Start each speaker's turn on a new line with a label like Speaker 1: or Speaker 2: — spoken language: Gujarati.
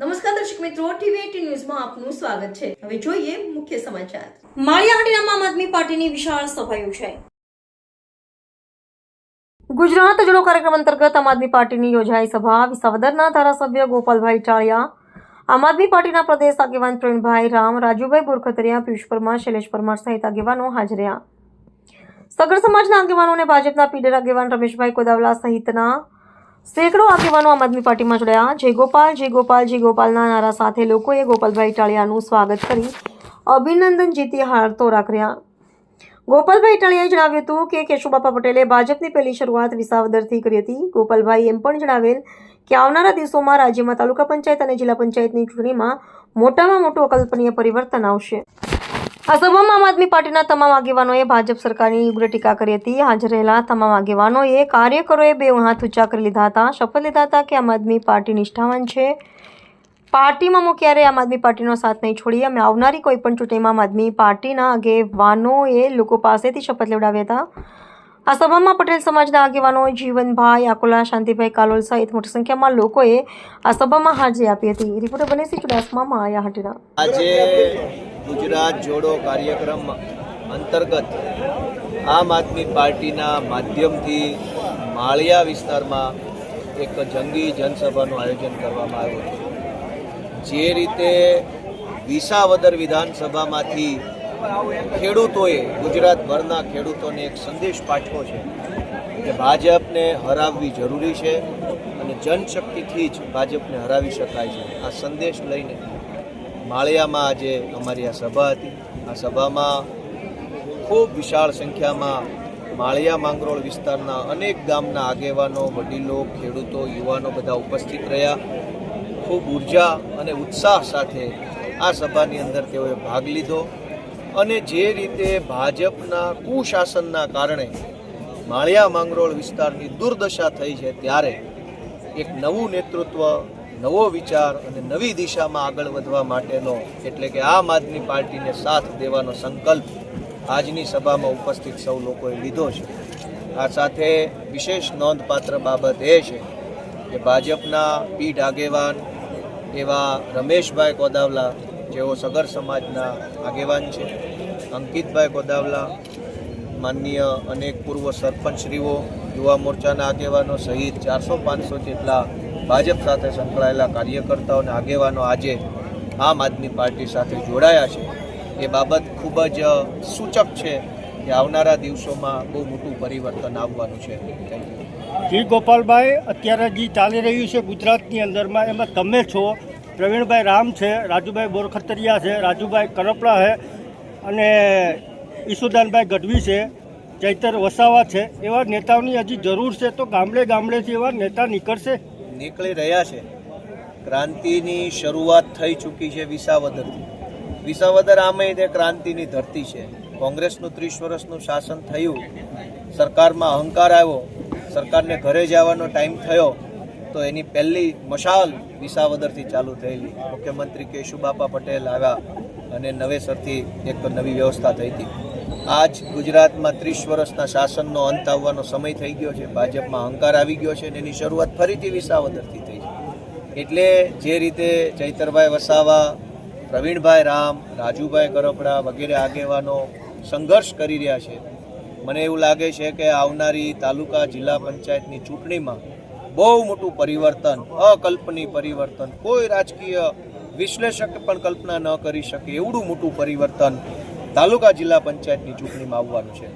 Speaker 1: નમસ્કાર દર્શક મિત્રો, ટીવી ન્યૂઝમાં આપનું સ્વાગત છે. હવે જોઈએ મુખ્ય સમાચાર.
Speaker 2: માળિયાહાટીનામાં આમ આદમી પાર્ટીની વિશાળ સભા યોજાઈ. ગુજરાત જોડો કાર્યક્રમ અંતર્ગત આમ આદમી પાર્ટીની યોજાઈ સભા. વિસાવદરના ધારાસભ્ય ગોપાલભાઈ ચાળિયા, આમ આદમી પાર્ટીના પ્રદેશ આગેવાન પ્રવીણભાઈ રામ, રાજુભાઈ બોરખતરિયા, પિયુષ પરમાર, શૈલેષ પરમાર સહિત આગેવાનો હાજર રહ્યા. સગર સમાજના આગેવાનો અને ભાજપના પીડર આગેવાન રમેશભાઈ કોદાવલા સહિતના સેંકડો આગેવાનો આમ આદમી પાર્ટીમાં જોડાયા. જય ગોપાલ જય ગોપાલ, જય ગોપાલના નારા સાથે લોકોએ ગોપાલભાઈ ટાળિયાનું સ્વાગત કરી અભિનંદન જીતી હારતોરા કર્યા ગોપાલભાઈ ટાળિયાએ જણાવ્યું હતું કે કેશુબાપા પટેલે ભાજપની પહેલી શરૂઆત વિસાવદરથી કરી હતી. ગોપાલભાઈ એમ પણ જણાવેલ કે આવનારા દિવસોમાં રાજ્યમાં તાલુકા પંચાયત અને જિલ્લા પંચાયતની ચૂંટણીમાં મોટામાં મોટું અકલ્પનીય પરિવર્તન આવશે. સભામાં આમ આદમી પાર્ટીના તમામ આગેવાનોએ ભાજપ સરકારની ઉગ્ર ટીકા કરી હતી. હાજર રહેલા તમામ આગેવાનોએ, કાર્યકરોએ બે હાથ ઊંચા કરી લીધા હતા. શપથ લીધા હતા કે આમ આદમી પાર્ટી નિષ્ઠાવાન છે. પાર્ટીમાં હું ક્યારેય આમ આદમી પાર્ટીનો સાથ નહીં છોડી, અમે આવનારી કોઈપણ ચૂંટણીમાં આમ આદમી પાર્ટીના આગેવાનોએ લોકો પાસેથી શપથ લેવડાવ્યા હતા. આ સભામાં પટેલ સમાજના આગેવાનો જીવનભાઈ આકોલા, શાંતિભાઈ કાલોલ સહિત મોટી સંખ્યામાં લોકોએ આ સભામાં હાજરી આપી હતી. રિપોર્ટર બનેસી ચુડાસમા, માયા હટીના.
Speaker 3: આજે ગુજરાત જોડો કાર્યક્રમ અંતર્ગત આમ આદમી પાર્ટીના માધ્યમથી માળિયા વિસ્તારમાં એક જંગી જનસભાનું આયોજન કરવામાં આવ્યું છે. જે રીતે વિસાવદર વિધાનસભામાંથી ખેડૂતોએ, ગુજરાતભરના ખેડૂતોને એક સંદેશ પાઠવો છે કે ભાજપને હરાવવી જરૂરી છે અને જનશક્તિથી જ ભાજપને હરાવી શકાય છે. આ સંદેશ લઈને માળિયામાં આજે અમારી આ સભા હતી. આ સભામાં ખૂબ વિશાળ સંખ્યામાં માળિયા માંગરોળ વિસ્તારના અનેક ગામના આગેવાનો, વડીલો, ખેડૂતો, યુવાનો બધા ઉપસ્થિત રહ્યા. ખૂબ ઊર્જા અને ઉત્સાહ સાથે આ સભાની અંદર તેઓએ ભાગ લીધો અને જે રીતે ભાજપના કુશાસનના કારણે માળિયા માંગરોળ વિસ્તારની દુર્દશા થઈ છે ત્યારે એક નવું નેતૃત્વ નવો વિચાર અને નવી દિશામાં આગળ વધવા માટેનો, એટલે કે આમ આદમી પાર્ટીને સાથ દેવાનો સંકલ્પ આજની સભામાં ઉપસ્થિત સૌ લોકોએ લીધો છે. આ સાથે વિશેષ નોંધપાત્ર બાબત એ છે કે ભાજપના પીઢ આગેવાન એવા રમેશભાઈ કોદાવલા, જેઓ સગર સમાજના આગેવાન છે, અંકિતભાઈ કોદાવલા, માનનીય અનેક પૂર્વ સરપંચશ્રીઓ, યુવા મોરચાના આગેવાનો સહિત ચારસો પાંચસો જેટલા ભાજપ સાથે સંકળાયેલા કાર્યકર્તાઓ અને આગેવાનો આજે આમ આદમી પાર્ટી સાથે જોડાયા છે. એ બાબત ખૂબ જ સૂચક છે કે આવનારા દિવસોમાં બહુ મોટું પરિવર્તન આવવાનું છે.
Speaker 4: શ્રી ગોપાલભાઈ, અત્યારે જે ચાલી રહ્યું છે ગુજરાતની અંદરમાં, એમાં તમે છો. પ્રવીણભાઈ રામ છે, રાજુભાઈ બોરખતરિયા છે, રાજુભાઈ કરપડા છે અને ઈસુદાનભાઈ ગઢવી છે, ચૈતર વસાવા છે. એવા નેતાઓની હજી જરૂર છે તો ગામડે ગામડેથી એવા નેતા નીકળશે?
Speaker 3: નીકળી રહ્યા છે. ક્રાંતિની શરૂઆત થઈ ચૂકી છે વિસાવદરથી. વિસાવદર આમે તે ક્રાંતિની ધરતી છે. કોંગ્રેસનું ત્રીસ વર્ષનું શાસન થયું. સરકારમાં અહંકાર આવ્યો. સરકારને ઘરે જવાનો ટાઈમ થયો. તો એની પહેલી મશાલ વિસાવદરથી ચાલુ થયેલી. મુખ્યમંત્રી કેશુબાપા પટેલ આવ્યા અને નવેસરથી એક નવી વ્યવસ્થા થઈ હતી. આજ ગુજરાતમાં ત્રીસ વર્ષના શાસનનો અંત આવવાનો સમય થઈ ગયો છે. ભાજપમાં અહંકાર આવી ગયો છે અને એની શરૂઆત ફરીથી વિસાવદરથી થઈ છે. એટલે જે રીતે ચૈતરભાઈ વસાવા, પ્રવીણભાઈ રામ, રાજુભાઈ કરપડા વગેરે આગેવાનો સંઘર્ષ કરી રહ્યા છે, મને એવું લાગે છે કે આવનારી તાલુકા જિલ્લા પંચાયતની ચૂંટણીમાં બહુ મોટું પરિવર્તન, અકલ્પનીય પરિવર્તન, કોઈ રાજકીય વિશ્લેષક પણ કલ્પના ન કરી શકે, એવડું મોટું પરિવર્તન તાલુકા જિલ્લા પંચાયતની ચૂંટણીમાં આવવાનું છે.